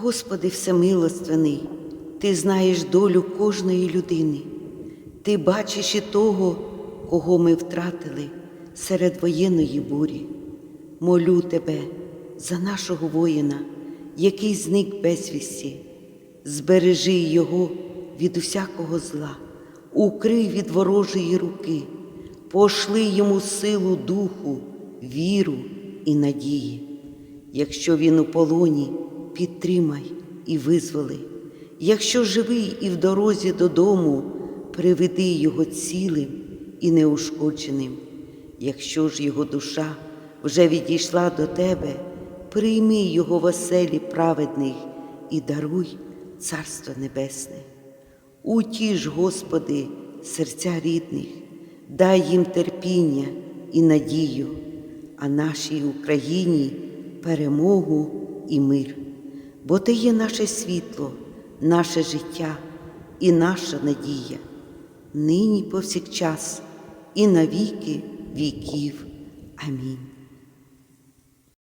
Господи Всемилостивний, Ти знаєш долю кожної людини, Ти бачиш і того, кого ми втратили серед воєнної бурі. Молю Тебе за нашого воїна, який зник безвісті, збережи його від усякого зла, укрий від ворожої руки, пошли йому силу духу, віру і надії. Якщо він у полоні, підтримай і визволи. Якщо живий і в дорозі додому, приведи його цілим і неушкодженим. Якщо ж його душа вже відійшла до тебе, прийми його в оселі праведних і даруй Царство Небесне. Утіш, Господи, серця рідних, дай їм терпіння і надію, а нашій Україні перемогу і мир. Бо Ти є наше світло, наше життя і наша надія, нині повсякчас і навіки віків. Амінь.